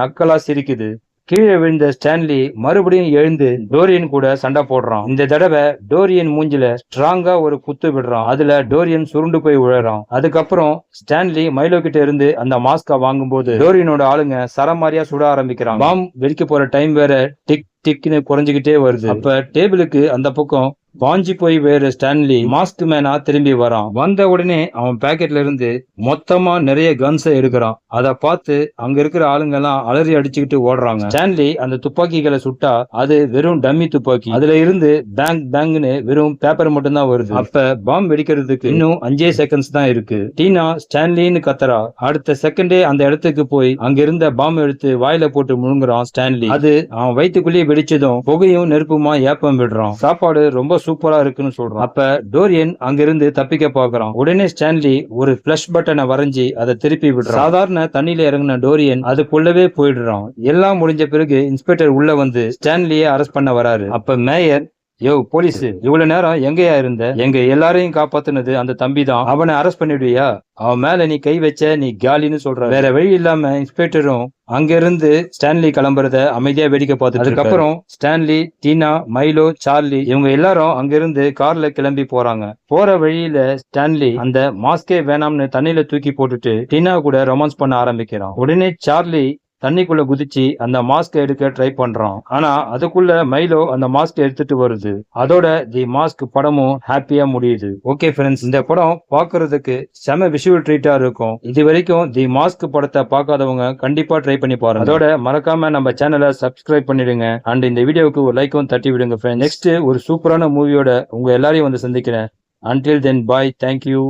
நக்கலா சிரிக்குது. கீழே விழுந்த ஸ்டான்லி மறுபடியும் எழுந்து டோரியன் கூட சண்டை போடுறான். இந்த தடவை டோரியன் மூஞ்சில ஸ்ட்ராங்கா ஒரு குத்து விடுறான். அதுல டோரியன் சுருண்டு போய் விழுறான் அதுக்கப்புறம் ஸ்டான்லி மைலோ கிட்ட இருந்து அந்த மாஸ்கா வாங்கும்போது டோரியனோட ஆளுங்க சரமாரியா சுட ஆரம்பிக்கிறான் பாம் வெடிக்க போற டைம் வேற டிக் டிக்னு குறைஞ்சுக்கிட்டே வருது. அப்ப டேபிளுக்கு அந்த பக்கம் வாஞ்சி போய் வேற ஸ்டான்லி மாஸ்க் மேனா திரும்பி வரான். வந்த உடனே அவன் பாக்கெட்ல இருந்து மொத்தமா நிறைய கன்ஸை எடுக்கிறான். அதை பார்த்து அங்க இருக்கிற ஆளுங்க எல்லாம் அலறி அடிச்சுக்கிட்டு ஓடுறாங்க. ஸ்டான்லி அந்த துப்பாக்கிகளை சுட்டா அது வெறும் டம்மி துப்பாக்கி. அதுல இருந்து பேங்க் பேங்க்னு வெறும் பேப்பர் மட்டும் தான் வருது. அப்ப பாம்பு வெடிக்கிறதுக்கு இன்னும் அஞ்சே செகண்ட்ஸ் தான் இருக்கு. டீனா ஸ்டான்லின்னு கத்துறா. அடுத்த செகண்டே அந்த இடத்துக்கு போய் அங்க இருந்த பாம்பு எடுத்து வாயில போட்டு முழுங்குறான் ஸ்டான்லி. அது அவன் வயிற்றுக்குள்ளேயே வெடிச்சதும் புகையும் நெருப்புமா ஏப்பம் விடுறான். சாப்பாடு ரொம்ப சூப்பரா இருக்குன்னு சொல்றான். அப்ப டோரியன் அங்கிருந்து தப்பிக்க பாக்குறான் உடனே ஸ்டான்லி ஒரு பிளஷ் பட்டனை வரைஞ்சி அதை திருப்பி விடுறான். சாதாரண தண்ணியில இறங்கின டோரியன் அதுக்குள்ளவே போயிடுறான். எல்லாம் முடிஞ்ச பிறகு இன்ஸ்பெக்டர் உள்ள வந்து ஸ்டான்லியை அரெஸ்ட் பண்ண வராரு. அப்ப மேயர் யோ போலீஸ் இவ்வளவு நேரம் எங்கயா இருந்த? எங்க எல்லாரையும் காப்பாத்துனது அந்த தம்பி தான் அவனை அரெஸ்ட் பண்ணிடுவியா? அவன் மேல நீ கை வச்ச நீ காலின்னு சொல்ற. வேற வழி இல்லாம இன்ஸ்பெக்டரும் அங்க இருந்து ஸ்டான்லி கிளம்புறத அமைதியா வேடிக்கை பார்த்துட்டு அதுக்கப்புறம் ஸ்டான்லி டீனா மைலோ சார்லி இவங்க எல்லாரும் அங்க இருந்து கார்ல கிளம்பி போறாங்க. போற வழியில ஸ்டான்லி அந்த மாஸ்கே வேணாம்னு தண்ணியில தூக்கி போட்டுட்டு டீனா கூட ரொமான்ஸ் பண்ண ஆரம்பிக்கிறான். உடனே சார்லி தண்ணிக்குள்ள குதிச்சு அந்த மாஸ்க் எடுக்க ட்ரை பண்றான். ஆனா அதுக்குள்ள மைலோ அந்த மாஸ்க் எடுத்துட்டு வருது. அதோட தி மாஸ்க் படமும் ஹாப்பியா முடியுது. ஓகே ஃப்ரெண்ட்ஸ் இந்த படம் பாக்குறதுக்கு செம விஷுவல் ட்ரீட்டா இருக்கும். இது வரைக்கும் தி மாஸ்க் படத்தை பார்க்காதவங்க கண்டிப்பா ட்ரை பண்ணி பாருங்க. அதோட மறக்காம நம்ம சேனலை சப்ஸ்கிரைப் பண்ணிடுங்க. அண்ட் இந்த வீடியோவுக்கு ஒரு லைக்கும் தட்டி விடுங்க ஃப்ரெண்ட் நெக்ஸ்ட் ஒரு சூப்பரான மூவியோட உங்க எல்லாரையும் வந்து சந்திக்கிறேன். Until then bye thank you